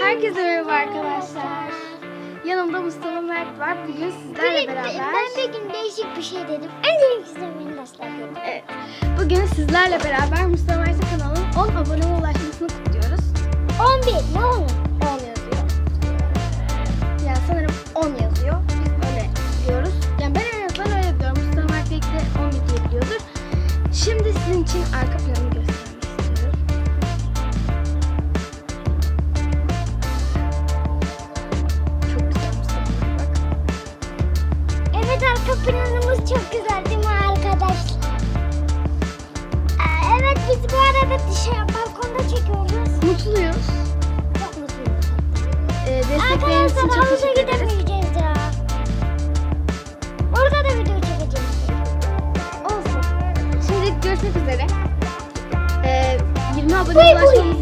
Herkese merhaba arkadaşlar. Yanımda Mustafa Mert var. Bugün sizlerle beraber... Ben bir gün değişik bir şey dedim. En değişik sizin nasıl dedim. Evet. Bugün sizlerle beraber Mustafa Mert'e kanalın 10 aboneye ulaşmasını kutluyoruz. 11 ne olur? 10 yazıyor. Yani sanırım 10 yazıyor. Biz öyle diyoruz. Yani ben en azından öyle diyorum. Mustafa Mert belki de 11 diye biliyordur. Şimdi sizin için arka planını Planımız çok güzel değil mi arkadaşlar? Aa, Evet biz bu arada dışarı balkonda çekiyoruz. Mutluyuz. Çok mutluyuz. Ee, destekleriniz için çok havuza teşekkür ederiz. gidemeyeceğiz ya. Orada da video çekeceğiz. Olsun. Şimdi görüşmek üzere. Ee, 20 abone Buy buy. ulaşmamız